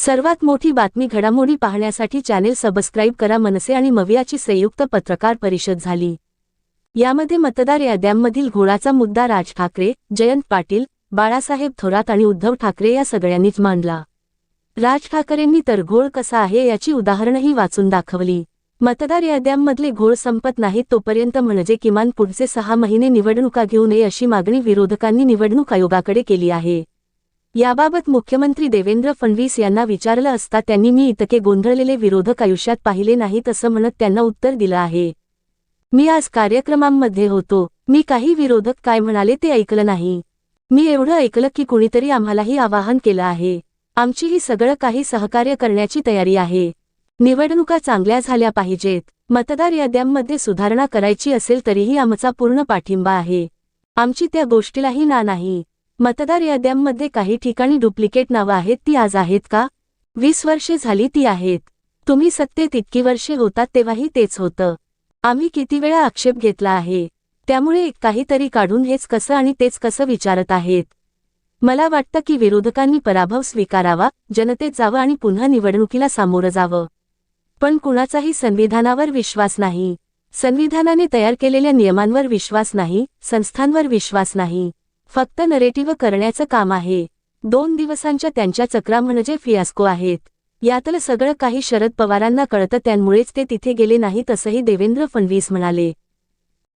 सर्वात मोठी बातमी घडामोडी पाहण्यासाठी चॅनेल सबस्क्राईब करा मनसे आणि मवियाची संयुक्त पत्रकार परिषद झाली. यामध्ये मतदार याद्यांमधील घोळाचा मुद्दा राज ठाकरे जयंत पाटील बाळासाहेब थोरात आणि उद्धव ठाकरे या सगळ्यांनीच मांडला. राज ठाकरेंनी तर घोळ कसा आहे याची उदाहरणंही वाचून दाखवली. मतदार याद्यांमधले घोळ संपत नाहीत तोपर्यंत म्हणजे किमान पुढचे सहा महिने निवडणुका घेऊ नये अशी मागणी विरोधकांनी निवडणूक आयोगाकडे केली आहे. याबाबत मुख्यमंत्री देवेंद्र फडणवीस यांना विचारलं असता त्यांनी मी इतके गोंधळलेले विरोधक आयुष्यात पाहिले नाहीत असं म्हणत त्यांना उत्तर दिलं आहे. मी आज कार्यक्रमांमध्ये होतो. मी काही विरोधक काय म्हणाले ते ऐकलं नाही. मी एवढं ऐकलं की कुणीतरी आम्हालाही आवाहन केलं आहे. आमचीही सगळं काही सहकार्य करण्याची तयारी आहे. निवडणुका चांगल्या झाल्या पाहिजेत. मतदार याद्यांमध्ये सुधारणा करायची असेल तरीही आमचा पूर्ण पाठिंबा आहे. आमची त्या गोष्टीलाही ना नाही. मतदार याद्यांमध्ये काही ठिकाणी डुप्लिकेट नावं आहेत ती आज आहेत का? वीस वर्षे झाली ती आहेत. तुम्ही सत्तेत इतकी वर्षे होतात तेव्हाही तेच होतं. आम्ही किती वेळा आक्षेप घेतला आहे. त्यामुळे एक काहीतरी काढून हेच कसं आणि तेच कसं विचारत आहेत. मला वाटतं की विरोधकांनी पराभव स्वीकारावा जनतेत जावं आणि पुन्हा निवडणुकीला सामोरं जावं. पण कुणाचाही संविधानावर विश्वास नाही. संविधानाने तयार केलेल्या नियमांवर विश्वास नाही संस्थांवर विश्वास नाही. फक्त नरेटिव्ह करण्याचं काम आहे. दोन दिवसांच्या त्यांच्या चक्रा म्हणजे फियास्को आहेत. यातलं सगळं काही शरद पवारांना कळतं त्यामुळेच ते तिथे गेले नाहीत असंही देवेंद्र फडणवीस म्हणाले.